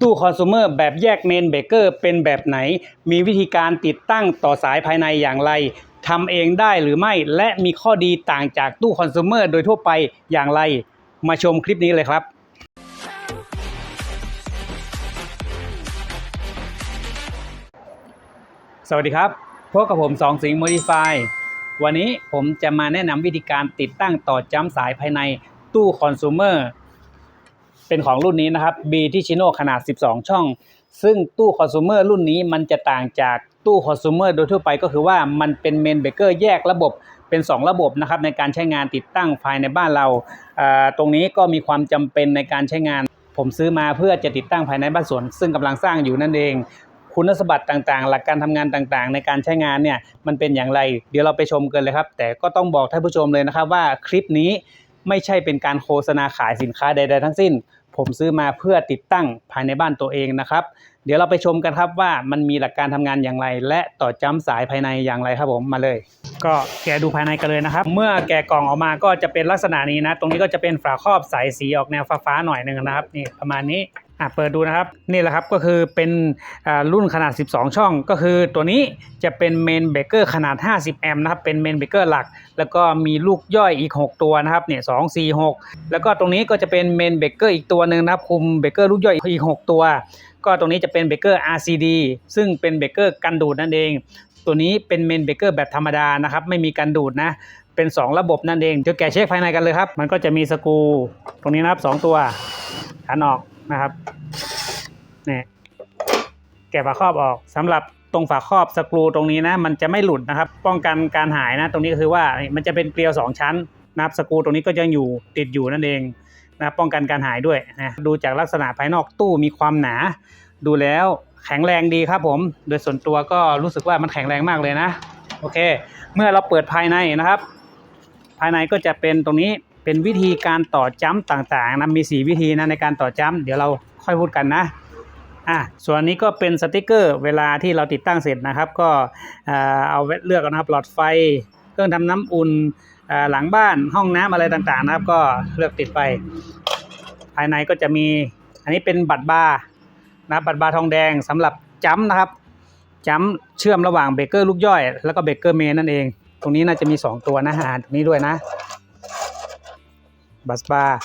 ตู้คอน sumer แบบแยกเมนเบเกอร์เป็นแบบไหน มีวิธีการติดตั้งต่อสายภายในอย่างไรทำเองได้หรือไม่ และมีข้อดีต่างจากตู้คอน sumer โดยทั่วไปอย่างไร มาชมคลิปนี้เลยครับสวัสดีครับพบกับผมสองสิงห์โมดิฟายวันนี้ผมจะมาแนะนำวิธีการติดตั้งต่อจ้ำสายภายในตู้คอน sumer เป็นของรุ่นนี้นะครับ B ที่ชิโนขนาด 12 ช่อง ซึ่งตู้คอน sumer รุ่นนี้มันจะต่างจากตู้คอน sumer โดยทั่วไปก็คือว่ามันเป็นเมนเบเกอร์แยกระบบเป็น 2 ระบบนะครับในการใช้งานติดตั้งภายในบ้านเราอ่าตรงนี้ก็มีความจำเป็นในการใช้งาน ผมซื้อมาเพื่อจะติดตั้งภายในบ้านสวน ซึ่งกำลังสร้างอยู่นั่นเองคุณสมบัติต่างๆ หลักการทำงานต่างๆ ในการใช้งานเนี่ยมันเป็นอย่างไร เดี๋ยวเราไปชมกันเลยครับ แต่ก็ต้องบอกท่านผู้ชมเลยนะครับว่าคลิปนี้ไม่ใช่เป็นการโฆษณาขายสินค้าใด ๆ ทั้งสิ้น ผมซื้อมาเพื่อติดตั้งภายในบ้านตัวเองนะครับ เดี๋ยวเราไปชมกันครับว่ามันมีหลักการทำงานอย่างไร และต่อจ้ำสายภายในอย่างไรครับผมมาเลย ก็แกะดูภายในกันเลยนะครับ เมื่อแกะกล่องออกมาก็จะเป็นลักษณะนี้นะ ตรงนี้ก็จะเป็นฝาครอบใสสีออกแนวฟ้าๆหน่อยหนึ่งนะครับนี่ประมาณนี้ อะเปิดดูนะครับนี่แหละครับก็คือเป็นรุ่นขนาด 12 ช่อง ก็คือตัวนี้จะเป็นเมนเบเกอร์ขนาด 50 แอมป์นะครับเป็นเมนเบเกอร์หลัก แล้วก็มีลูกย่อยอีก 6 ตัวนะครับเนี่ยสองสี่หกแล้วก็ตรงนี้ก็จะเป็นเมนเบเกอร์อีกตัวหนึ่งนะครับคุมเบเกอร์ลูกย่อยอีก 6 ตัว ก็ตรงนี้จะเป็นเบเกอร์ RCD ซึ่งเป็นเบเกอร์กันดูดนั่นเอง ตัวนี้เป็นเมนเบเกอร์แบบธรรมดานะครับไม่มีกันดูดนะเป็น 2 ระบบนั่นเองเดี๋ยวแกะเช็คภายในกันเลยครับ มันก็จะมีสกูตรงนี้นะครับ 2 ตัวขันออก นะครับนี่แกะฝาครอบออกสำหรับตรงฝาครอบสกรูตรงนี้นะ มันจะไม่หลุดนะครับ ป้องกันการหายนะ ตรงนี้ก็คือว่ามันจะเป็นเกลียว 2 ชั้นนะครับสกรูตรงนี้ก็ยังอยู่ติดอยู่นั่นเองนะป้องกันการหายด้วยนะดูจากลักษณะภายนอกตู้มีความหนา ดูแล้วแข็งแรงดีครับผม โดยส่วนตัวก็รู้สึกว่ามันแข็งแรงมากเลยนะ โอเค เมื่อเราเปิดภายในนะครับ ภายในก็จะเป็นตรงนี้ เป็นวิธีการต่อจ้ำต่างๆนะมี 4 วิธีนะในการต่อจ้ำเดี๋ยวเราค่อยพูดกันนะอะส่วนนี้ก็เป็นสติกเกอร์เวลาที่เราติดตั้งเสร็จนะครับ ก็เอ่อเอาเลือกนะครับหลอดไฟ เครื่องทำน้ำอุ่นอ่อหลังบ้านห้องน้ำอะไรต่างๆ นะครับ ก็เลือกติดไป ภายในก็จะมี อันนี้เป็นบัตรบาร์นะบบัตรบาร์ทองแดงสำหรับจ้ำนะครับจ้ำเชื่อมระหว่างเบเกอร์ลูกย่อย แล้วก็เบเกอร์เมนนั่นเอง ตรงนี้น่าจะมี 2 ตัวนะหาตรงนี้ด้วยนะ บัตรบาร์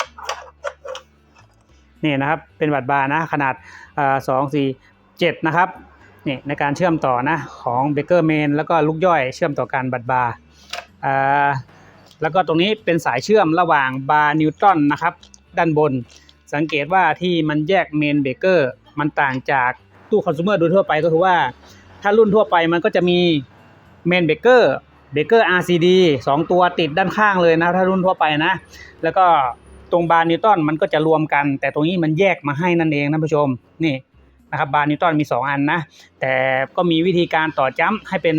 นี่นะครับเป็นบัตรบาร์นะขนาดสองสี่เจ็ดนะครับนี่ในการเชื่อมต่อนะของเบเกอร์เมนแล้วก็ลูกย่อยเชื่อมต่อกันบัตรบาร์แล้วก็ตรงนี้เป็นสายเชื่อมระหว่างบาร์นิวตันนะครับด้านบน สังเกตว่าที่มันแยกเมนเบเกอร์มันต่างจากตู้คอน sumer โดยทั่วไปก็คือว่า ถ้ารุ่นทั่วไปมันก็จะมีเมนเบเกอร์ เบเกอร์ RCD 2 ตัวติดด้านข้างเลยนะ ถ้ารุ่นทั่วไปนะ แล้วก็ตรงบาร์นิวตันมันก็จะรวมกัน แต่ตรงนี้มันแยกมาให้นั่นเองนะผู้ชมนี่นะครับบาร์นิวตันมี 2 อันนะ แต่ก็มีวิธีการต่อจ้ำให้เป็น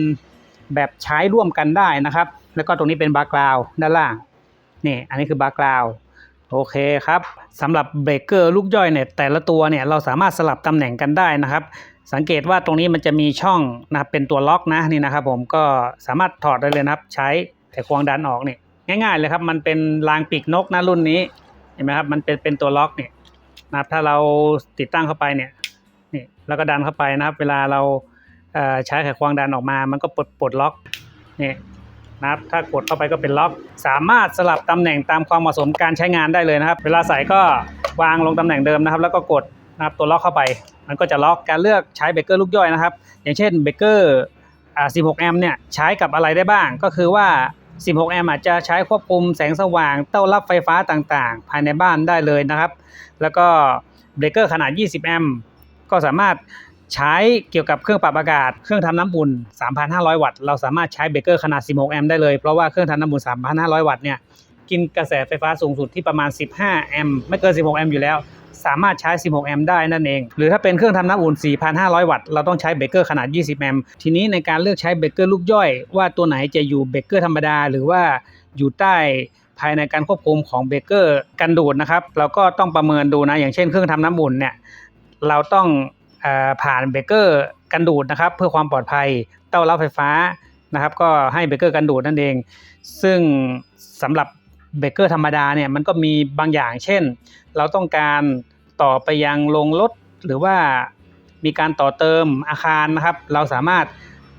แบบใช้ร่วมกันได้นะครับ แล้วก็ตรงนี้เป็นบาร์กราวด้านล่างนี่อันนี้คือบาร์กราวโอเคครับสำหรับเบรกเกอร์ลูกย่อยเนี่ยแต่ละตัวเนี่ยเราสามารถสลับตำแหน่งกันได้นะครับ สังเกตว่าตรงนี้มันจะมีช่องนะครับเป็นตัวล็อกนะนี่นะครับ ผมก็สามารถถอดได้เลยนะครับ ใช้ไขควงดันออกเนี่ยง่ายๆเลยครับ มันเป็นรางปีกนกนะรุ่นนี้เห็นไหมครับมันเป็นเป็นตัวล็อกเนี่ยนะครับถ้าเราติดตั้งเข้าไปเนี่ยนี่แล้วก็ดันเข้าไปนะครับ เวลาเราใช้ไขควงดันออกมา มันก็ปลดปลดล็อกนี่นะครับถ้ากดเข้าไปก็เป็นล็อก สามารถสลับตำแหน่งตามความเหมาะสมการใช้งานได้เลยนะครับ เวลาใส่ก็วางลงตำแหน่งเดิมนะครับ แล้วก็กดนะครับตัวล็อกเข้าไป มันก็จะล็อกการเลือกใช้เบรกเกอร์ลูกย่อยนะครับ อย่างเช่นเบรกเกอร์16 แอมป์เนี่ยใช้กับอะไรได้บ้าง ก็คือว่า 16 แอมป์อาจจะใช้ควบคุมแสงสว่าง เต้ารับไฟฟ้าต่างๆ ภายในบ้านได้เลยนะครับ แล้วก็เบรกเกอร์ขนาด 20 แอมป์ก็สามารถใช้เกี่ยวกับเครื่องปรับอากาศ เครื่องทำน้ำอุ่น 3,500 วัตต์ เราสามารถใช้เบรกเกอร์ขนาด 16 แอมป์ได้เลย เพราะว่าเครื่องทำน้ำอุ่น 3,500 วัตต์เนี่ย กินกระแสไฟฟ้าสูงสุดที่ประมาณ 15 แอมป์ไม่เกิน 16 แอมป์อยู่แล้ว สามารถใช้ 16 แอมป์ได้นั่นเอง หรือถ้าเป็นเครื่องทำน้ำอุ่น 4,500 วัตต์ เราต้องใช้เบรกเกอร์ขนาด 20 แอมป์ ทีนี้ในการเลือกใช้เบรกเกอร์ลูกย่อย ว่าตัวไหนจะอยู่เบรกเกอร์ธรรมดา หรือว่าอยู่ใต้ภายในการควบคุมของเบรกเกอร์กันดูดนะครับ เราก็ต้องประเมินดูนะ อย่างเช่นเครื่องทำน้ำอุ่นเนี่ย เราต้องอผ่านเบรกเกอร์กันดูดนะครับ เพื่อความปลอดภัย เต้ารับไฟฟ้านะครับ ก็ให้เบรกเกอร์กันดูดนั่นเอง ซึ่งสำหรับ เบรกเกอร์ธรรมดาเนี่ยมันก็มีบางอย่าง เช่น เราต้องการต่อไปยังโรงรถหรือว่ามีการต่อเติมอาคารนะครับ เราสามารถ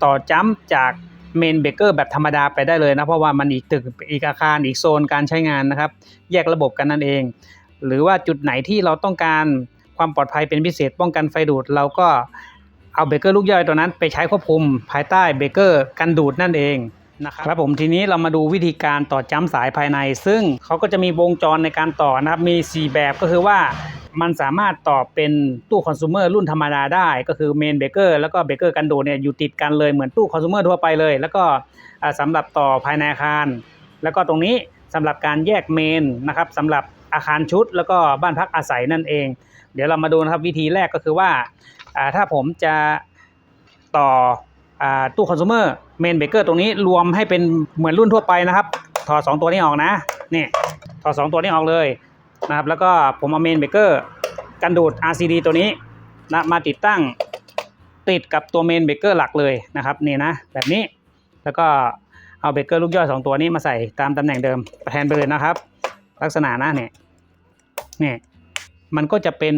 ต่อจัมจากเมนเบเกอร์แบบธรรมดาไปได้เลยนะ เพราะว่ามันอีกตึกอีกอาคารอีกโซนการใช้งานนะครับ แยกระบบกันนั่นเอง หรือว่าจุดไหนที่เราต้องการความปลอดภัยเป็นพิเศษป้องกันไฟดูด เราก็เอาเบเกอร์ลูกย่อยตัวนั้นไปใช้ควบคุมภายใต้เบเกอร์กันดูดนั่นเอง นะครับครับผมทีนี้เรามาดูวิธีการต่อจ้ำสายภายใน ซึ่งเขาก็จะมีวงจรในการต่อนะครับมี 4 แบบก็คือว่ามันสามารถต่อเป็นตู้คอน sumer รุ่นธรรมดาได้ก็คือเมนเบเกอร์แล้วก็เบเกอร์กันดูดเนี่ยอยู่ติดกันเลยเหมือนตู้คอน sumer ทั่วไปเลย แล้วก็อ่าสำหรับต่อภายในอาคาร แล้วก็ตรงนี้สำหรับการแยกเมนนะครับสำหรับอาคารชุด แล้วก็บ้านพักอาศัยนั่นเอง เดี๋ยวเรามาดูนะครับวิธีแรกก็คือว่าถ้าผมจะต่อ ตู้คอน sumer เมนเบเกอร์ตรงนี้รวมให้เป็นเหมือนรุ่นทั่วไปนะครับ ถอด2ตัวนี้ออกนะนี่ถอด2ตัวนี้ออกเลยนะครับแล้วก็ผมเอาเมนเบเกอร์กันดูด RCD ตัวนี้นะมาติดตั้งติดกับตัวเมนเบเกอร์หลักเลยนะครับนี่นะแบบนี้แล้วก็เอาเบเกอร์ลูกย่อย2ตัวนี้มาใส่ตามตำแหน่งเดิมแทนไปเลยนะครับ ลักษณะนะเนี่ยเนี่ย มันก็จะเป็น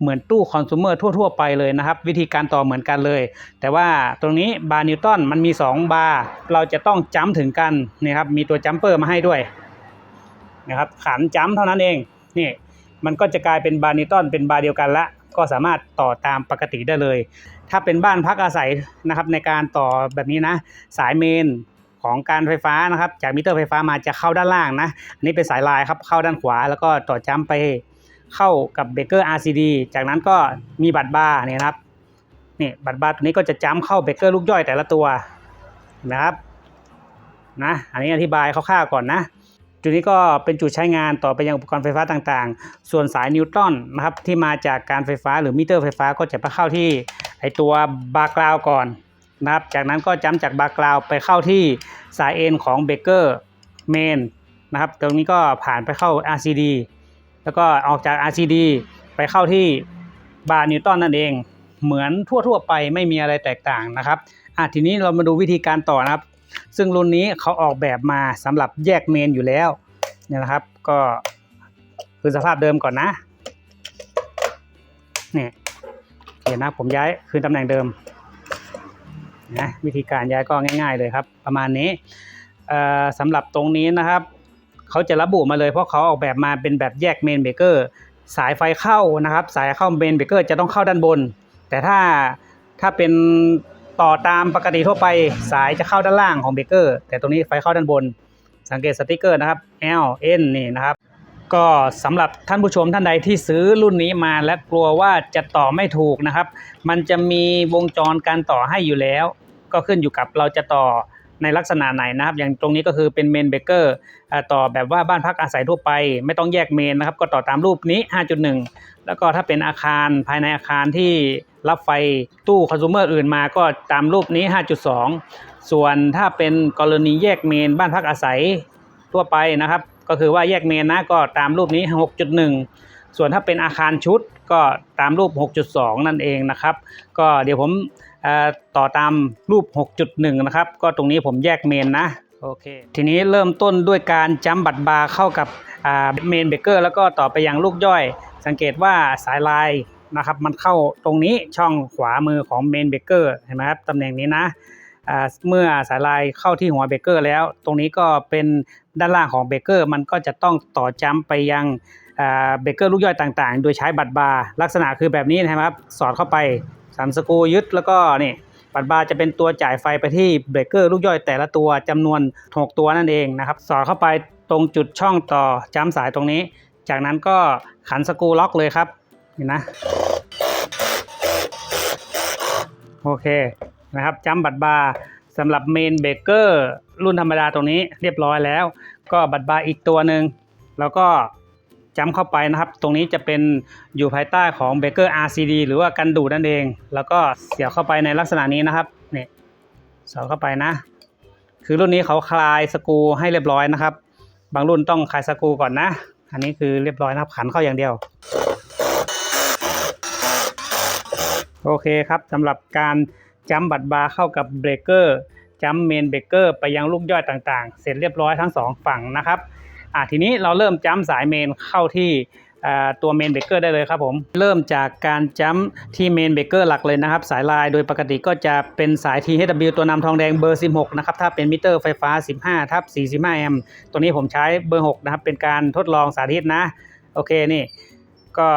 เหมือนตู้คอน sumer ทั่ว ๆ ไปเลยนะครับ วิธีการต่อเหมือนกันเลย แต่ว่าตรงนี้บาร์นิวตันมันมี 2 บาร์เราจะต้องจัมถึงกันนี่ครับมีตัวจัมเปอร์มาให้ด้วยนะครับขันจัมเท่านั้นเองนี่มันก็จะกลายเป็นบาร์นิวตันเป็นบาร์เดียวกันละก็สามารถต่อตามปกติได้เลย ถ้าเป็นบ้านพักอาศัยนะครับในการต่อแบบนี้นะ สายเมนของการไฟฟ้านะครับ จากมิเตอร์ไฟฟ้ามาจะเข้าด้านล่างนะ อันนี้เป็นสายลายครับเข้าด้านขวา แล้วก็ต่อจัมไป เข้ากับเบเกอร์ RCD จากนั้นก็มีบัตรบาร์เนี่ยครับนี่บัตรบาร์ตัวนี้ก็จะจ้ำเข้าเบเกอร์ลูกย่อยแต่ละตัวนะครับนะอันนี้อธิบายคร่าวๆก่อนนะจุดนี้ก็เป็นจุดใช้งานต่อไปยังอุปกรณ์ไฟฟ้าต่างๆ ส่วนสายนิวตรอนนะครับที่มาจากการไฟฟ้าหรือมิเตอร์ไฟฟ้าก็จะไปเข้าที่ไอตัวบาร์กราวก่อนนะครับ จากนั้นก็จ้ำจากบาร์กราวไปเข้าที่สายเอ็นของเบเกอร์เมนนะครับ ตรงนี้ก็ผ่านไปเข้า RCD แล้วก็ออกจาก RCD ไปเข้าที่บาร์นิวตันนั่นเอง เหมือนทั่วๆไปไม่มีอะไรแตกต่างนะครับอะทีนี้เรามาดูวิธีการต่อนะครับ ซึ่งรุ่นนี้เขาออกแบบมาสำหรับแยกเมนอยู่แล้วเนี่ยนะครับ ก็คือสภาพเดิมก่อนนะนี่เห็นนะผมย้ายคืนตำแหน่งเดิมนะวิธีการย้ายก็ง่าย ๆ เลยครับ ประมาณนี้สำหรับตรงนี้นะครับ เขาจะระบุมาเลยเพราะเขาออกแบบมาเป็นแบบแยกเมนเบเกอร์สายไฟเข้านะครับ สายเข้าเมนเบเกอร์จะต้องเข้าด้านบน แต่ถ้าถ้าเป็นต่อตามปกติทั่วไปสายจะเข้าด้านล่างของเบเกอร์แต่ตรงนี้ไฟเข้าด้านบน สังเกตสติกเกอร์นะครับ L N นี่นะครับ ก็สำหรับท่านผู้ชมท่านใดที่ซื้อรุ่นนี้มาและกลัวว่าจะต่อไม่ถูกนะครับ มันจะมีวงจรการต่อให้อยู่แล้ว ก็ขึ้นอยู่กับเราจะต่อ ในลักษณะไหนนะครับ อย่างตรงนี้ก็คือเป็นเมนเบเกอร์ต่อแบบว่าบ้านพักอาศัยทั่วไป ไม่ต้องแยกเมนนะครับ ก็ต่อตามรูปนี้ 5.1 แล้วก็ถ้าเป็นอาคารภายในอาคารที่รับไฟตู้คอน sumer อื่นมาก็ตามรูปนี้ 5.2 ส่วนถ้าเป็นกรณีแยกเมนบ้านพักอาศัยทั่วไปนะครับ ก็คือว่าแยกเมนนะก็ตามรูปนี้ 6.1 ส่วนถ้าเป็นอาคารชุดก็ตามรูป 6.2 นั่นเองนะครับ ก็เดี๋ยวผม ต่อตามรูป 6.1 นะครับ ก็ตรงนี้ผมแยกเมนนะโอเคทีนี้เริ่มต้นด้วยการจัมบัตรบาร์เข้ากับเมนเบเกอร์แล้วก็ต่อไปยังลูกย่อย สังเกตว่าสายลายนะครับมันเข้าตรงนี้ช่องขวามือของเมนเบเกอร์เห็นไหมครับตำแหน่งนี้นะอ่าเมื่อสายลายเข้าที่หัวเบเกอร์แล้ว ตรงนี้ก็เป็นด้านล่างของเบเกอร์ มันก็จะต้องต่อจัมไปยังเบเกอร์ลูกย่อยต่างๆ โดยใช้บัตรบาร์ลักษณะคือแบบนี้นะครับ สอดเข้าไป สันสกรูยึดแล้วก็นี่บัตรบาร์จะเป็นตัวจ่ายไฟไปที่เบรกเกอร์ลูกย่อยแต่ละตัวจำนวน 6 ตัวนั่นเองนะครับ สอดเข้าไปตรงจุดช่องต่อจ้ำสายตรงนี้ จากนั้นก็ขันสกรูล็อกเลยครับเห็นนะโอเคนะครับจ้ำบัตรบาร์สำหรับเมนเบรกเกอร์รุ่นธรรมดาตรงนี้เรียบร้อยแล้ว ก็บัตรบาร์อีกตัวหนึ่งแล้วก็ จำเข้าไปนะครับ ตรงนี้จะเป็นอยู่ภายใต้ของเบเกอร์ RCD หรือว่ากันดูดนั่นเอง แล้วก็เสียบเข้าไปในลักษณะนี้นะครับนี่สอดเข้าไปนะ คือรุ่นนี้เขาคลายสกูให้เรียบร้อยนะครับ บางรุ่นต้องคลายสกูก่อนนะ อันนี้คือเรียบร้อยนะครับขันเข้าอย่างเดียว โอเคครับสำหรับการจัมบัตรบาร์เข้ากับเบรกเกอร์จัมเมนเบรกเกอร์ไปยังลูกย่อยต่างๆ เสร็จเรียบร้อยทั้งสองฝั่งนะครับ อะทีนี้เราเริ่มจัมสายเมนเข้าที่ตัวเมนเบเกอร์ได้เลยครับผม เริ่มจากการจัมป์ที่เมนเบเกอร์หลักเลยนะครับ สายลายโดยปกติก็จะเป็นสาย THW ตัวนำทองแดงเบอร์ 16 นะครับ ถ้าเป็นมิเตอร์ไฟฟ้า 15 ทับ 45 แอมป์ตัวนี้ผมใช้เบอร์ 6 นะครับ เป็นการทดลองสาธิตนะ โอเคนี่ ก็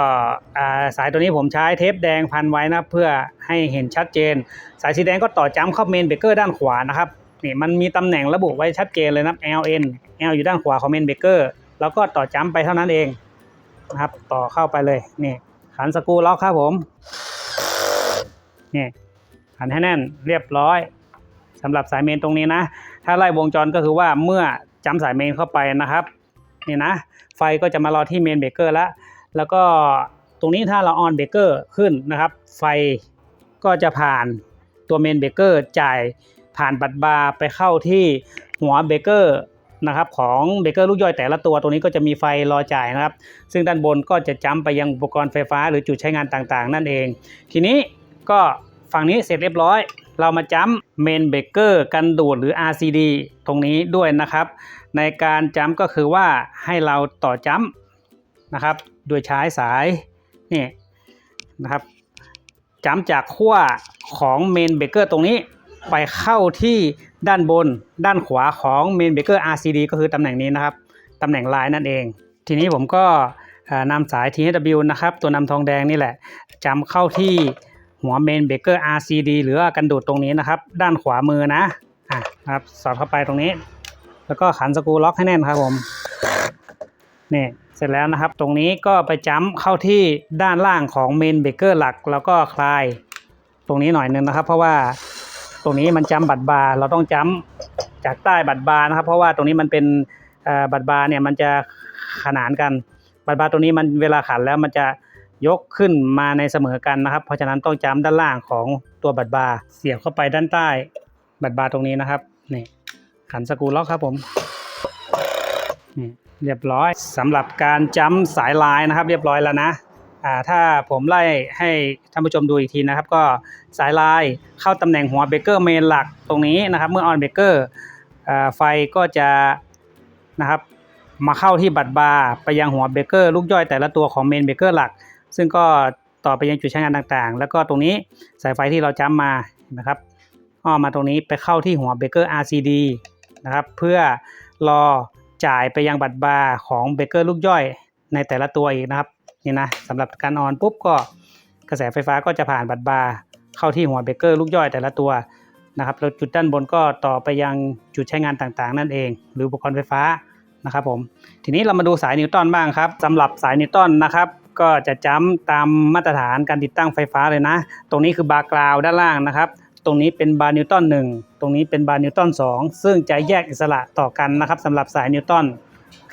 สายตัวนี้ผมใช้เทปแดงพันไว้นะเพื่อให้เห็นชัดเจน สายสีแดงก็ต่อจ้ำเข้าเมนเบเกอร์ด้านขวานะครับ นี่มันมีตำแหน่งระบุไว้ชัดเจนเลยนะครับ LN L อยู่ด้านขวาของเมนเบเกอร์แล้วก็ต่อจ้ำไปเท่านั้นเองนะครับ ต่อเข้าไปเลยนี่ขันสกูล็อกครับผมนี่ขันให้แน่นเรียบร้อยสำหรับสายเมนตรงนี้นะ ถ้าไล่วงจรก็คือว่าเมื่อจ้ำสายเมนเข้าไปนะครับนี่นะ ไฟก็จะมารอที่เมนเบเกอร์แล้วแล้วก็ตรงนี้ถ้าเราออนเบเกอร์ขึ้นนะครับ ไฟก็จะผ่านตัวเมนเบเกอร์จ่าย ผ่านบัตรบาร์ไปเข้าที่หัวเบเกอร์นะครับของเบเกอร์ลูกย่อยแต่ละตัวตรงนี้ก็จะมีไฟรอจ่ายนะครับ ซึ่งด้านบนก็จะจ้ำไปยังอุปกรณ์ไฟฟ้าหรือจุดใช้งานต่างๆ นั่นเอง ทีนี้ก็ฝั่งนี้เสร็จเรียบร้อย เรามาจ้ำเมนเบเกอร์กันดูดหรือ RCD ตรงนี้ด้วยนะครับ ในการจ้ำก็คือว่าให้เราต่อจ้ำนะครับ โดยใช้สายนี่นะครับจ้ำจากขั้วของเมนเบเกอร์ตรงนี้ ไปเข้าที่ด้านบนด้านขวาของเมนเบรกเกอร์ RCD ก็คือตำแหน่งนี้นะครับตำแหน่งลายนั่นเอง ทีนี้ผมก็นำสาย THW นะครับ ตัวนำทองแดงนี่แหละจำเข้าที่หัวเมนเบรกเกอร์ RCD หรือว่ากันดูดตรงนี้นะครับ ด้านขวามือนะอะครับสอดเข้าไปตรงนี้ แล้วก็ขันสกรูล็อกให้แน่นครับผมนี่เสร็จแล้วนะครับ ตรงนี้ก็ไปจ้ำเข้าที่ด้านล่างของเมนเบเกอร์หลัก แล้วก็คลายตรงนี้หน่อยนึงนะครับ เพราะว่า ตรงนี้มันจ้ำบัตรบาร์เราต้องจ้ำจากใต้บัตรบาร์นะครับ เพราะว่าตรงนี้มันเป็นบัตรบาร์เนี่ยมันจะขนานกันบัตรบาร์ตรงนี้มันเวลาขันแล้วมันจะยกขึ้นมาในเสมอกันนะครับ เพราะฉะนั้นต้องจ้ำด้านล่างของตัวบัตรบาร์เสียบเข้าไปด้านใต้บัตรบาร์ตรงนี้นะครับนี่ขันสกรูล็อกครับผมนี่เรียบร้อยสำหรับการจ้ำสายลายนะครับ เรียบร้อยแล้วนะ ถ้าผมไล่ให้ท่านผู้ชมดูอีกทีนะครับ ก็สายลายเข้าตำแหน่งหัวเบรกเกอร์เมนหลักตรงนี้นะครับ เมื่อออนเบรกเกอร์ไฟก็จะนะครับมาเข้าที่บัตรบาร์ไปยังหัวเบรกเกอร์ลูกย่อยแต่ละตัวของเมนเบรกเกอร์หลัก ซึ่งก็ต่อไปยังจุดใช้งานต่างๆ แล้วก็ตรงนี้สายไฟที่เราจ้ำมานะครับอ้อมมาตรงนี้ไปเข้าที่หัวเบรกเกอร์ RCD นะครับเพื่อรอจ่ายไปยังบัตรบาร์ของเบเกอร์ลูกย่อยในแต่ละตัวอีกนะครับ นี่นะสำหรับการออนปุ๊บก็กระแสไฟฟ้าก็จะผ่านบัตรบาร์เข้าที่หัวเบเกอร์ลูกย่อยแต่ละตัวนะครับแล้วจุดด้านบนก็ต่อไปยังจุดใช้งานต่างๆ นั่นเอง หรืออุปกรณ์ไฟฟ้านะครับผมทีนี้เรามาดูสายนิวตันบ้างครับสำหรับสายนิวตันนะครับก็จะจ้ำตามมาตรฐานการติดตั้งไฟฟ้าเลยนะ ตรงนี้คือบาร์กราวด้านล่างนะครับ ตรงนี้เป็นบาร์นิวตันหนึ่งตรงนี้เป็นบาร์นิวตันสองซึ่งจะแยกอิสระต่อกันนะครับสำหรับสายนิวตัน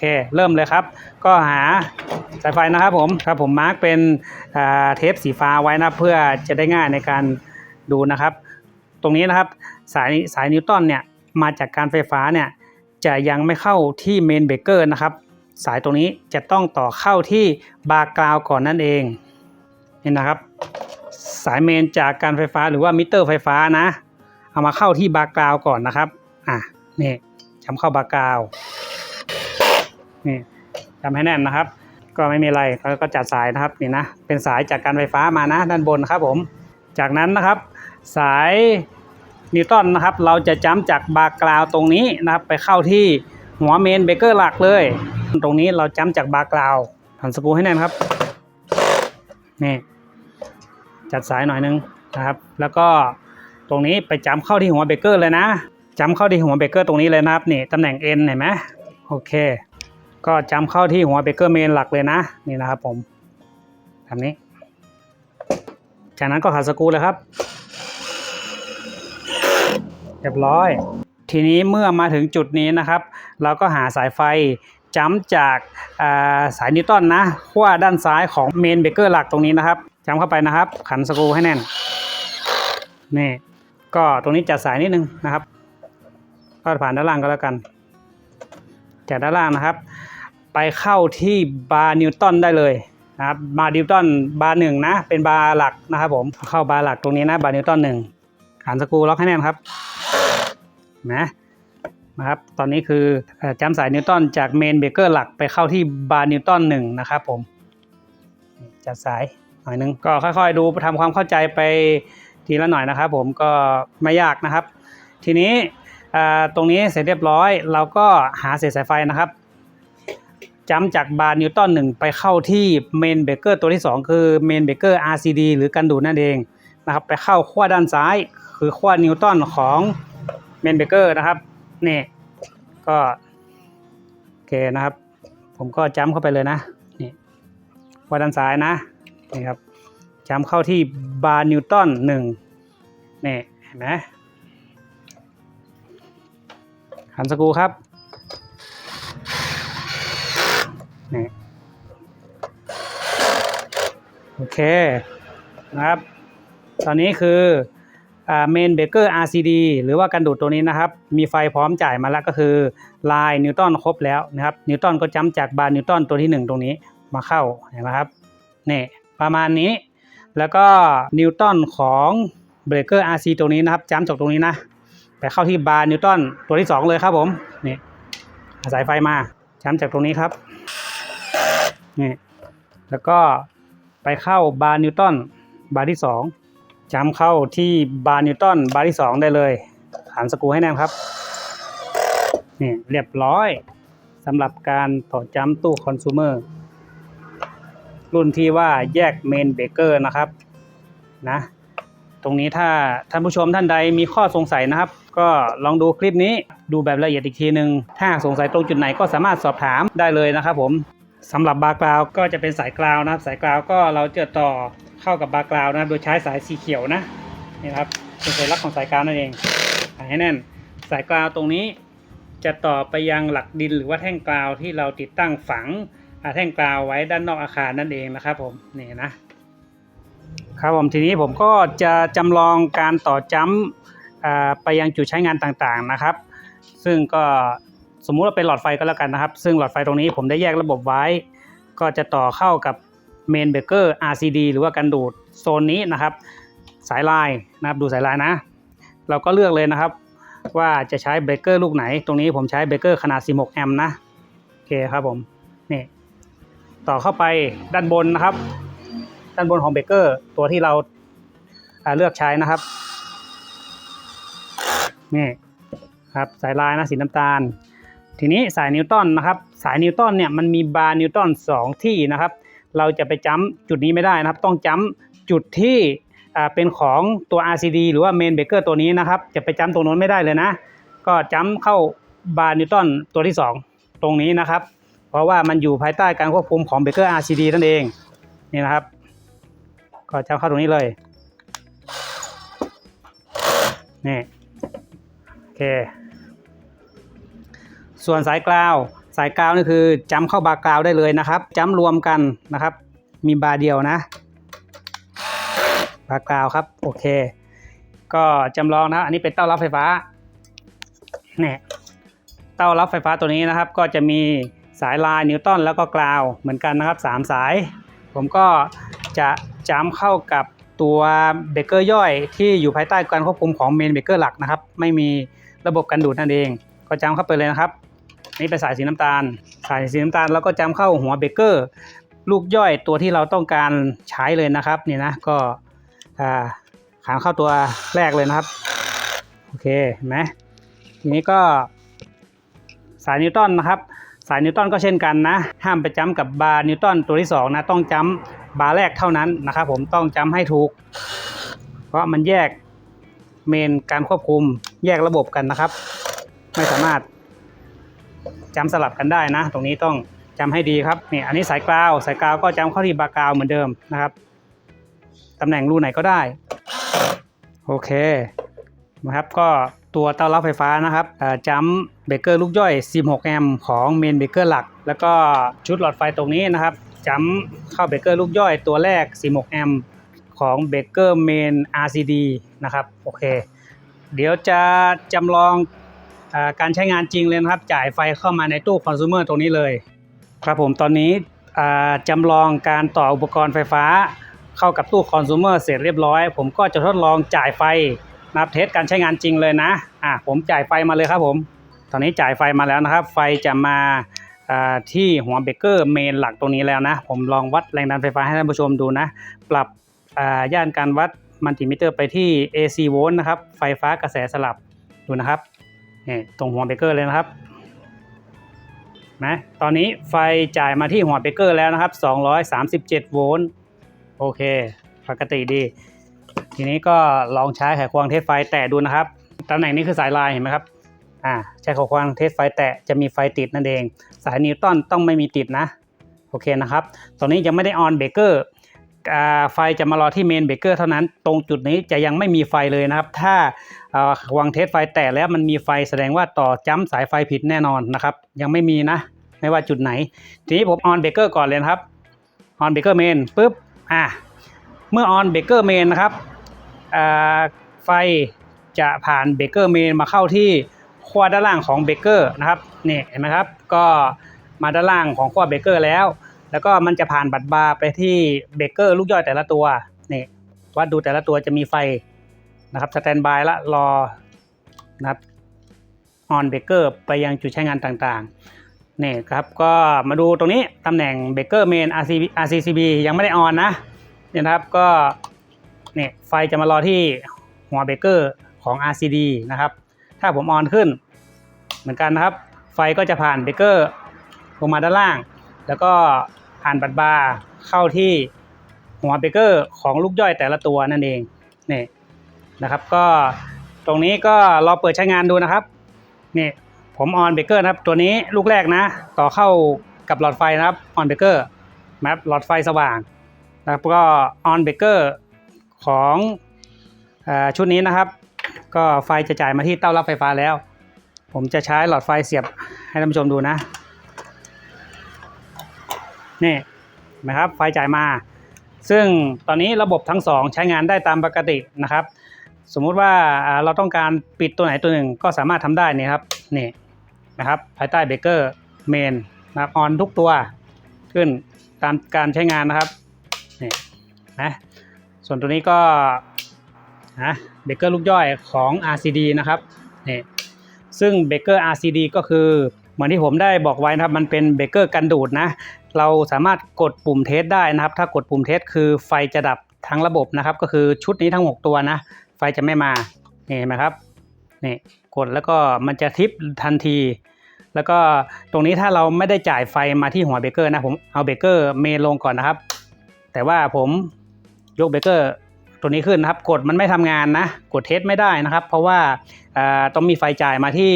เค เริ่มเลยครับ ก็หาสายไฟนะครับผมครับผมมาร์กเป็นเทปสีฟ้าไว้นะเพื่อจะได้ง่ายในการดูนะครับ ตรงนี้นะครับสายสายนิวตันเนี่ยมาจากการไฟฟ้าเนี่ยจะยังไม่เข้าที่เมนเบเกอร์นะครับ สายตรงนี้จะต้องต่อเข้าที่บาร์กราวก่อนนั่นเองนี่นะครับ สายเมนจากการไฟฟ้าหรือว่ามิเตอร์ไฟฟ้านะ เอามาเข้าที่บาร์กราวก่อนนะครับอะนี่จำเข้าบาร์กราว นี่จำให้แน่นนะครับ ก็ไม่มีอะไรก็จัดสายนะครับนี่นะเป็นสายจากการไฟฟ้ามานะด้านบนครับผม จากนั้นนะครับ สายนิวตันนะครับ เราจะจ้ำจากบาร์กราวตรงนี้นะครับ ไปเข้าที่หัวเมนเบเกอร์หลักเลย ตรงนี้เราจ้ำจากบาร์กราวหันสกูให้แน่นครับนี่จัดสายหน่อยนึงนะครับ แล้วก็ตรงนี้ไปจำเข้าที่หัวเบเกอร์เลยนะจำเข้าที่หัวเบเกอร์ตรงนี้เลยนะครับนี่ตำแหน่ง N เห็นไหมโอเค ก็จำเข้าที่หัวเบเกอร์เมนหลักเลยนะ นี่นะครับผมแบบนี้ จากนั้นก็ขัดสกรูเลยครับเรียบร้อย ทีนี้เมื่อมาถึงจุดนี้นะครับ เราก็หาสายไฟจ้ำจากาสายนิวตันนะขั้วด้านซ้ายของเมนเบเกอร์หลักตรงนี้นะครับจ้ำเข้าไปนะครับ ขันสกรูให้แน่นนี่ก็ตรงนี้จัดสายนิดนึงนะครับก็ผ่านด้านล่างก็แล้วกันจากด้านล่างนะครับ ไปเข้าที่บาร์นิวตันได้เลยนะครับบาร์นิวตันบาร์หนึ่งนะเป็นบาร์หลักนะครับผมเข้าบาร์หลักตรงนี้นะบาร์นิวตันหนึ่งขันสกรูล็อกให้แน่นครับนะนะครับตอนนี้คือจำสายนิวตันจากเมนเบเกอร์หลักไปเข้าที่บาร์นิวตันหนึ่งนะครับผมจัดสายหน่อยนึงก็ค่อยๆ ดูทำความเข้าใจไปทีละหน่อยนะครับ ผมก็ไม่ยากนะครับ ทีนี้อ่าตรงนี้เสร็จเรียบร้อย เราก็หาเศษสายไฟนะครับ จำจากบาร์นิวตันหนึ่งไปเข้าที่เมนเบเกอร์ตัวที่ 2 คือเมนเบเกอร์ RCD หรือกันดูดนั่นเองนะครับไปเข้าขั้วด้านซ้าย คือขั้วนิวตันของเมนเบเกอร์นะครับนี่ก็โอเคนะครับ ผมก็จ้ำเข้าไปเลยนะนี่ขั้วด้านซ้ายนะนี่ครับจ้ำเข้าที่บาร์นิวตันหนึ่งนี่เห็นไหมหันสกูครับ โอเคนะครับ ตอนนี้คือเมนเบเกอร์ RCD หรือว่ากันดูดตัวนี้นะครับ มีไฟพร้อมจ่ายมาแล้วก็คือลายนิวตันครบแล้วนะครับ นิวตันก็จ้ำจากบาร์นิวตันตัวที่ 1 ตรงนี้มาเข้าเห็นไหมครับนี่ประมาณนี้ แล้วก็นิวตันของเบรกเกอร์ RC ตรงนี้นะครับจ้ำจากตรงนี้นะ ไปเข้าที่บาร์นิวตันตัวที่ 2 เลยครับผมนี่สายไฟมาจ้ำจากตรงนี้ครับนี่แล้วก็ ไปเข้าบาร์นิวตันบาร์ที่2จ้ำเข้าที่บาร์นิวตันบาร์ที่ 2 ได้เลยหันสกูให้แน่นครับนี่เรียบร้อยสำหรับการต่อจ้ำตู้คอน sumer รุ่นที่ว่าแยกเมนเบเกอร์นะครับนะตรงนี้ถ้าท่านผู้ชมท่านใดมีข้อสงสัยนะครับ ก็ลองดูคลิปนี้ดูแบบละเอียดอีกทีหนึ่งถ้าสงสัยตรงจุดไหนก็สามารถสอบถามได้เลยนะครับผม สำหรับบาร์กราวก็จะเป็นสายกราวนะครับสายกราวก็เราจะต่อเข้ากับบาร์กราวนะโดยใช้สายสีเขียวนะนี่ครับเป็นสัญลักษณ์ของสายกราวนั่นเองให้แน่นสายกราวตรงนี้จะต่อไปยังหลักดินหรือว่าแท่งกราวที่เราติดตั้งฝังแท่งกราวไว้ด้านนอกอาคารนั่นเองนะครับผมนี่นะครับผมทีนี้ผมก็จะจำลองการต่อจ้ำไปยังจุดใช้งานต่างๆนะครับ ซึ่งก็ สมมุติว่าเป็นหลอดไฟก็แล้วกันนะครับ ซึ่งหลอดไฟตรงนี้ผมได้แยกระบบไว้ ก็จะต่อเข้ากับเมนเบเกอร์ RCD หรือว่ากันดูดโซนนี้นะครับ สายลายนะครับดูสายลายนะ เราก็เลือกเลยนะครับ ว่าจะใช้เบรกเกอร์ลูกไหน ตรงนี้ผมใช้เบรกเกอร์ขนาด 16 แอมป์นะโอเคครับผมนี่ต่อเข้าไปด้านบนนะครับ ด้านบนของเบเกอร์ตัวที่เราเลือกใช้นะครับนี่ครับสายลายนะสีน้ำตาล ทีนี้สายนิวตันนะครับ สายนิวตันเนี่ยมันมีบาร์นิวตันสองที่นะครับ เราจะไปจ้ำจุดนี้ไม่ได้นะครับ ต้องจ้ำจุดที่เป็นของตัว RCD หรือว่าเมนเบเกอร์ตัวนี้นะครับ จะไปจ้ำตรงโน้นไม่ได้เลยนะ ก็จ้ำเข้าบาร์นิวตันตัวที่ 2 ตรงนี้นะครับ เพราะว่ามันอยู่ภายใต้การควบคุมของเบเกอร์ RCD นั่นเองนี่นะครับ ก็จะเข้าตรงนี้เลยนี่โอเค ส่วนสายกราวสายกราวนี่คือจำเข้าบาร์กราวได้เลยนะครับจำรวมกันนะครับ มีบาร์เดียวนะ บาร์กราวครับโอเค ก็จำลองนะอันนี้เป็นเต้ารับไฟฟ้าเนี่ยเต้ารับไฟฟ้าตัวนี้นะครับ ก็จะมีสายลายนิวตันแล้วก็กราวเหมือนกันนะครับ 3 สาย ผมก็จะจ้ำเข้ากับตัวเบเกอร์ย่อยที่อยู่ภายใต้การควบคุมของเมนเบเกอร์หลักนะครับ ไม่มีระบบกันดูดนั่นเอง ก็จำเข้าไปเลยนะครับ นี่เป็นสายสีน้ำตาล สายสีน้ำตาลแล้วก็จ้ำเข้าหัวเบเกอร์ ลูกย่อยตัวที่เราต้องการใช้เลยนะครับนี่นะก็ขานเข้าตัวแรกเลยนะครับโอเคเห็นไหมทีนี้ก็สายนิวตันนะครับ สายนิวตันก็เช่นกันนะ ห้ามไปจ้ำกับบาร์นิวตันตัวที่2นะต้องจ้ำบาร์แรกเท่านั้นนะครับ ผมต้องจำให้ถูก เพราะมันแยกเมนการควบคุมแยกระบบกันนะครับ ไม่สามารถ จำสลับกันได้นะ ตรงนี้ต้องจำให้ดีครับนี่อันนี้สายกราว สายกราวก็จำเข้าที่บากราวเหมือนเดิมนะครับตำแหน่งรูไหนก็ได้ โอเคนะครับก็ตัวเตารับไฟฟ้านะครับจัมเบเกอร์ลูกย่อย 16 แอมป์ของเมนเบเกอร์หลัก แล้วก็ชุดหลอดไฟตรงนี้นะครับจัมเข้าเบเกอร์ลูกย่อยตัวแรก 16 แอมป์ของเบเกอร์เมน RCD นะครับโอเค เดี๋ยวจะจำลอง การใช้งานจริงเลยนะครับ จ่ายไฟเข้ามาในตู้คอน sumer ตรงนี้เลย ครับผมตอนนี้จำลองการต่ออุปกรณ์ไฟฟ้า เข้ากับตู้คอน sumer เสร็จเรียบร้อย ผมก็จะทดลองจ่ายไฟนับเทสการใช้งานจริงเลยนะอะผมจ่ายไฟมาเลยครับผม ตอนนี้จ่ายไฟมาแล้วนะครับ ไฟจะมาที่หัวเบรกเกอร์เมนหลักตรงนี้แล้วนะ ผมลองวัดแรงดันไฟฟ้าให้ท่านผู้ชมดูนะ ปรับย่านการวัดมัลติมิเตอร์ไปที่ AC โวลต์นะครับ ไฟฟ้ากระแสสลับดูนะครับ นี่ตรงหัวเบรกเกอร์เลยนะครับนะตอนนี้ไฟจ่ายมาที่หัวเบรกเกอร์แล้วนะครับ 237 โวลต์โอเค ปกติดี ทีนี้ก็ลองใช้ไขควงเทสไฟแตะดูนะครับตำแหน่งนี้คือสายลายเห็นไหมครับอ่าใช้ไขควงเทสไฟแตะจะมีไฟติดนั่นเอง สายนิวตันต้องไม่มีติดนะ โอเคนะครับ ตอนนี้ยังไม่ได้ออนเบรกเกอร์ ไฟจะมารอที่เมนเบรกเกอร์เท่านั้น ตรงจุดนี้จะยังไม่มีไฟเลยนะครับ ถ้าวางเทสไฟแตะแล้วมันมีไฟแสดงว่าต่อจ้ำสายไฟผิดแน่นอนนะครับ ยังไม่มีนะ ไม่ว่าจุดไหน ทีนี้ผมออนเบรกเกอร์ก่อนเลยครับออนเบรกเกอร์เมนปุ๊บอ่าเมื่อออนเบรกเกอร์เมนนะครับไฟจะผ่านเบรกเกอร์เมนมาเข้าที่ขั้วด้านล่างของเบรกเกอร์นะครับนี่เห็นไหมครับก็มาด้านล่างของขั้วเบรกเกอร์แล้ว แล้วก็มันจะผ่านบัตรบาร์ไปที่เบรกเกอร์ลูกย่อยแต่ละตัวนี่วัดดูแต่ละตัวจะมีไฟนะครับสแตนบายละรอนะครับออนเบรกเกอร์ไปยังจุดใช้งานต่างๆนี่ครับก็มาดูตรงนี้ตำแหน่งเบรกเกอร์เมน RCCB ยังไม่ได้ออนนะเนี่ยนะครับก็เนี่ยไฟจะมารอที่หัวเบรกเกอร์ของ RCD นะครับถ้าผมออนขึ้นเหมือนกันนะครับ ไฟก็จะผ่านเบรกเกอร์ลงมาด้านล่าง แล้วก็ ผ่านบัตรบาร์เข้าที่หัวเบเกอร์ของลูกย่อยแต่ละตัวนั่นเองนี่นะครับก็ตรงนี้ก็รอเปิดใช้งานดูนะครับนี่ผมออนเบเกอร์นะครับตัวนี้ลูกแรกนะ ต่อเข้ากับหลอดไฟนะครับออนเบเกอร์นะครับหลอดไฟสว่างนะครับก็ออนเบเกอร์ของอชุดนี้นะครับ ก็ไฟจะจ่ายมาที่เต้ารับไฟฟ้าแล้ว ผมจะใช้หลอดไฟเสียบให้ท่านผู้ชมดูนะ นี่นไหมครับไฟจ่ายมา ซึ่งตอนนี้ระบบทั้งสองใช้งานได้ตามปกตินะครับ สมมุติว่าเราต้องการปิดตัวไหนตัวหนึ่งก็สามารถทำได้นี่ครับนี่นะครับภายใต้เบรกเกอร์เมนนะครับออนทุกตัวขึ้นตามการใช้งานนะครับนี่นะส่วนตัวนี้ก็นะเบรกเกอร์ลูกย่อยของ RCD นะครับนี่ซึ่งเบรกเกอร์ RCD ก็คือเหมือนที่ผมได้บอกไว้นะครับ มันเป็นเบรกเกอร์กันดูดนะ เราสามารถกดปุ่มเทสได้นะครับ ถ้ากดปุ่มเทสคือไฟจะดับทั้งระบบนะครับ ก็คือชุดนี้ทั้ง 6 ตัวนะ ไฟจะไม่มาเห็นไหมครับนี่กดแล้วก็มันจะทิปทันที แล้วก็ตรงนี้ถ้าเราไม่ได้จ่ายไฟมาที่หัวเบเกอร์นะผมเอาเบเกอร์เมลงก่อนนะครับ แต่ว่าผมยกเบเกอร์ตัวนี้ขึ้นนะครับ กดมันไม่ทำงานนะ กดเทสไม่ได้นะครับ เพราะว่าต้องมีไฟจ่ายมาที่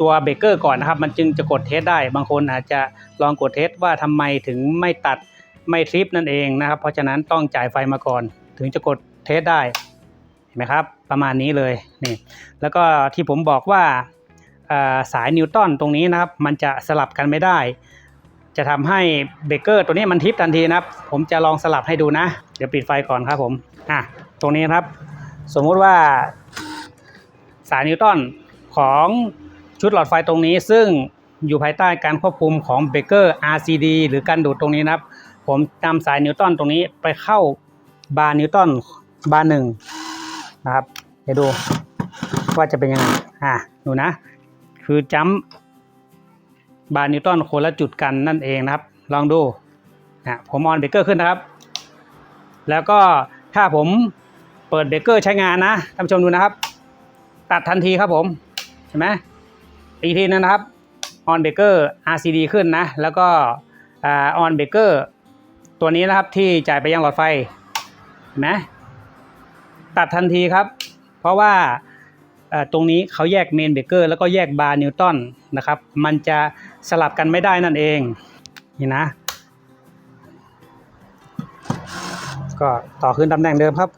ตัวเบรกเกอร์ก่อนนะครับ มันจึงจะกดเทสได้ บางคนอาจจะลองกดเทสว่าทำไมถึงไม่ตัดไม่ทริปนั่นเองนะครับ เพราะฉะนั้นต้องจ่ายไฟมาก่อน ถึงจะกดเทสได้เห็นไหมครับ ประมาณนี้เลยนี่แล้วก็ที่ผมบอกว่าาสายนิวตันตรงนี้นะครับ มันจะสลับกันไม่ได้ จะทำให้เบรกเกอร์ตัวนี้มันทิปทันทีนะครับ ผมจะลองสลับให้ดูนะ เดี๋ยวปิดไฟก่อนครับผมอะตรงนี้ครับ สมมุติว่าสายนิวตันของ ชุดหลอดไฟตรงนี้ซึ่งอยู่ภายใต้การควบคุมของเบรกเกอร์ RCD หรือการดูดตรงนี้นะครับ ผมนำสายนิวตันตรงนี้ไปเข้าบาร์นิวตันบาร์หนึ่งนะครับเดี๋ยวดูว่าจะเป็นยังไงอะดูนะ คือจัมบาร์นิวตันคนละจุดกันนั่นเองนะครับ ลองดูนะผมออนเบรกเกอร์ขึ้นนะครับ แล้วก็ถ้าผมเปิดเบรกเกอร์ใช้งานนะท่านผู้ชมดูนะครับ ตัดทันทีครับผม เห็นไหม อีกทีนึงนะครับออนเบเกอร์ RCD ขึ้นนะ แล้วก็ออนเบเกอร์ตัวนี้นะครับที่จ่ายไปยังหลอดไฟเห็นไหมตัดทันทีครับ เพราะว่าตรงนี้เขาแยกเมนเบเกอร์แล้วก็แยกบาร์นิวตันนะครับ มันจะสลับกันไม่ได้นั่นเองนี่นะ ก็ต่อขึ้นตำแหน่งเดิมครับ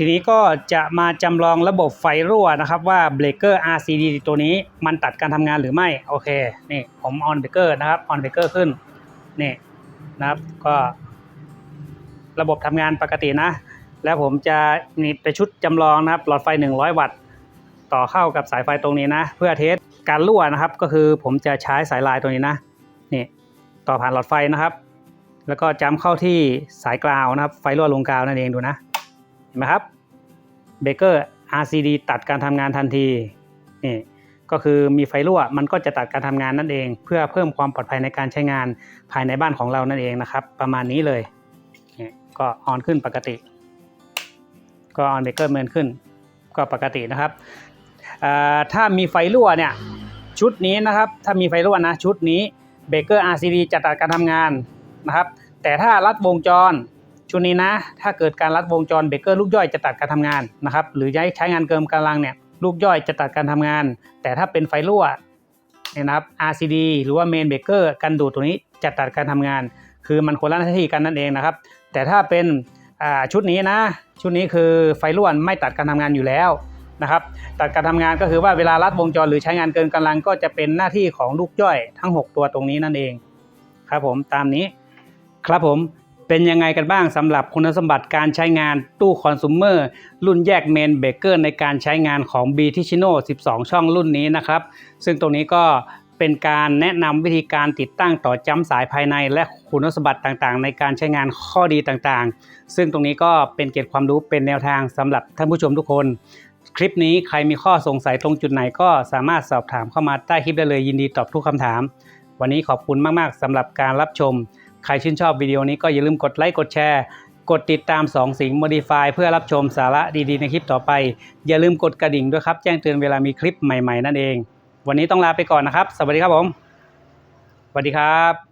ทีนี้ก็จะมาจำลองระบบไฟรั่วนะครับว่าเบรกเกอร์ RCD ตัวนี้มันตัดการทำงานหรือไม่ โอเค นี่ผมออนเบรกเกอร์นะครับออนเบรกเกอร์ขึ้น นี่นะครับก็ ระบบทำงานปกตินะ แล้วผมจะนี่ไปชุดจำลองนะครับ หลอดไฟ 100 วัตต์ ต่อเข้ากับสายไฟตรงนี้นะ เพื่อเทสการรั่วนะครับ ก็คือผมจะใช้สายลายตัวนี้นะ นี่ต่อผ่านหลอดไฟนะครับ แล้วก็จำเข้าที่สายกราวนะครับ ไฟรั่วลงกราวนั่นเองดูนะ ไหมครับเบเกอร์ RCD ตัดการทำงานทันทีนี่ก็คือมีไฟรั่วมันก็จะตัดการทำงานนั่นเอง เพื่อเพิ่มความปลอดภัยในการใช้งานภายในบ้านของเรานั่นเองนะครับ ประมาณนี้เลยนี่ก็ออนขึ้นปกติ ก็ออนเบเกอร์เมินขึ้น ก็ปกตินะครับถ้ามีไฟรั่วเนี่ยชุดนี้นะครับถ้ามีไฟรั่วนะชุดนี้เบเกอร์ RCD จะตัดการทำงานนะครับ แต่ถ้ารัดวงจร ชุดนี้นะ ถ้าเกิดการรัดวงจรเบรกเกอร์ลูกย่อยจะตัดการทำงานนะครับ หรือย้ายใช้งานเกินกำลังเนี่ยลูกย่อยจะตัดการทำงาน แต่ถ้าเป็นไฟรั่วเนี่ยนะครับ RCD หรือว่าเมนเบรกเกอร์กันดูดตัวนี้จะตัดการทำงาน คือมันคนละหน้าที่กันนั่นเองนะครับ แต่ถ้าเป็นชุดนี้นะ ชุดนี้คือไฟรั่วไม่ตัดการทำงานอยู่แล้วนะครับตัดการทำงานก็คือว่าเวลารัดวงจรหรือใช้งานเกินกำลังก็จะเป็นหน้าที่ของลูกย่อยทั้ง 6 ตัวตรงนี้นั่นเองครับผมตามนี้ครับผม เป็นยังไงกันบ้างสำหรับคุณสมบัติการใช้งานตู้คอน sumer รุ่นแยกเมนเบเกอร์ในการใช้งานของ b t i c h i n o 12 ช่องรุ่นนี้นะครับ ซึ่งตรงนี้ก็เป็นการแนะนำวิธีการติดตั้งต่อจ้ำสายภายใน และคุณสมบัติต่างๆ ในการใช้งานข้อดีต่างๆ ซึ่งตรงนี้ก็เป็นเกร็ดความรู้เป็นแนวทางสำหรับท่านผู้ชมทุกคน คลิปนี้ใครมีข้อสงสัยตรงจุดไหนก็สามารถสอบถามเข้ามาใต้คลิปได้เลยยินดีตอบทุกคำถาม วันนี้ขอบคุณมากๆสำหรับการรับชม ใครชื่นชอบวิดีโอนี้ก็อย่าลืมกดไลค์กดแชร์ กดติดตาม 2 สิง Modify เพื่อรับชมสาระดีๆในคลิปต่อไป อย่าลืมกดกระดิ่งด้วยครับ แจ้งเตือนเวลามีคลิปใหม่ๆนั่นเอง วันนี้ต้องลาไปก่อนนะครับ สวัสดีครับผมสวัสดีครับ